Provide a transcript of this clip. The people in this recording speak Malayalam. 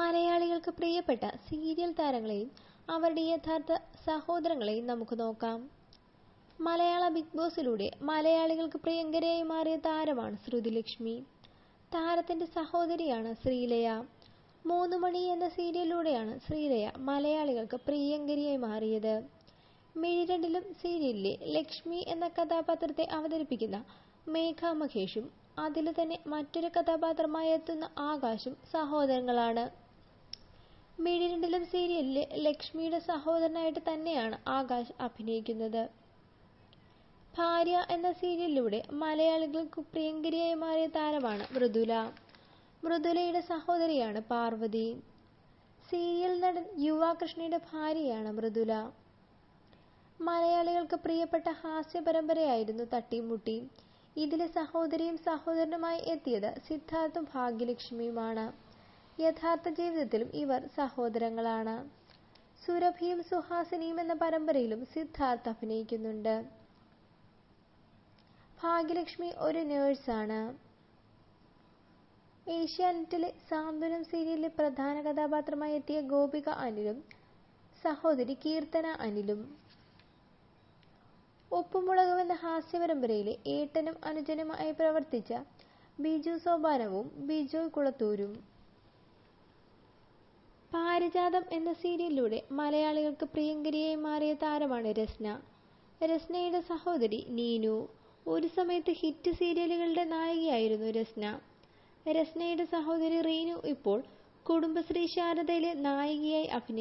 മലയാളികൾക്ക് പ്രിയപ്പെട്ട സീരിയൽ താരങ്ങളെയും അവരുടെ യഥാർത്ഥ സഹോദരങ്ങളെയും നമുക്ക് നോക്കാം. മലയാള ബിഗ് ബോസിലൂടെ മലയാളികൾക്ക് പ്രിയങ്കരയായി മാറിയ താരമാണ് ശ്രുതിലക്ഷ്മി. താരത്തിന്റെ സഹോദരിയാണ് ശ്രീലയ. മൂന്ന് മണി എന്ന സീരിയലിലൂടെയാണ് ശ്രീലയ മലയാളികൾക്ക് പ്രിയങ്കരിയായി മാറിയത്. മിഴിരണ്ടിലും സീരിയലിലെ ലക്ഷ്മി എന്ന കഥാപാത്രത്തെ അവതരിപ്പിക്കുന്ന മേഘ മഹേഷും അതിൽ തന്നെ മറ്റൊരു കഥാപാത്രമായി എത്തുന്ന ആകാശും സഹോദരങ്ങളാണ്. മിഴിരണ്ടിലും സീരിയലിലെ ലക്ഷ്മിയുടെ സഹോദരനായിട്ട് തന്നെയാണ് ആകാശ് അഭിനയിക്കുന്നത്. ഭാര്യ എന്ന സീരിയലിലൂടെ മലയാളികൾക്ക് പ്രിയങ്കരിയായി മാറിയ താരമാണ് മൃദുല. മൃദുലയുടെ സഹോദരിയാണ് പാർവതി. സീരിയൽ നടൻ യുവാകൃഷ്ണയുടെ ഭാര്യയാണ് മൃദുല. മലയാളികൾക്ക് പ്രിയപ്പെട്ട ഹാസ്യ പരമ്പരയായിരുന്നു തട്ടിമുട്ടി. ഇതിലെ സഹോദരിയും സഹോദരനുമായി എത്തിയത് സിദ്ധാർത്ഥും ഭാഗ്യലക്ഷ്മിയുമാണ്. യഥാർത്ഥ ജീവിതത്തിലും ഇവർ സഹോദരങ്ങളാണ്. സുരഭിയും സുഹാസിനിയും എന്ന പരമ്പരയിലും സിദ്ധാർത്ഥ് അഭിനയിക്കുന്നുണ്ട്. ഭാഗ്യലക്ഷ്മി ഒരു നേഴ്സാണ്. ഏഷ്യാനെറ്റിലെ സാന്ത്വനം സീരിയലിലെ പ്രധാന കഥാപാത്രമായി എത്തിയ ഗോപിക അനിലും സഹോദരി കീർത്തന അനിലും. ഉപ്പുമുളകും എന്ന ഹാസ്യ പരമ്പരയിലെ ഏട്ടനും അനുജനുമായി പ്രവർത്തിച്ച ബിജു സോപാനവും ബിജോയ് കുളത്തൂരും. പാരിജാതം എന്ന സീരിയലിലൂടെ മലയാളികൾക്ക് പ്രിയങ്കരിയായി മാറിയ താരമാണ് രസ്ന. രസ്നയുടെ സഹോദരി നീനു. ഒരു സമയത്ത് ഹിറ്റ് സീരിയലുകളുടെ നായികയായിരുന്നു രസ്ന. രസ്നയുടെ സഹോദരി റീനു ഇപ്പോൾ കുടുംബശ്രീ ശാരദയിലെ നായികയായി അഭിനയിക്കുന്നു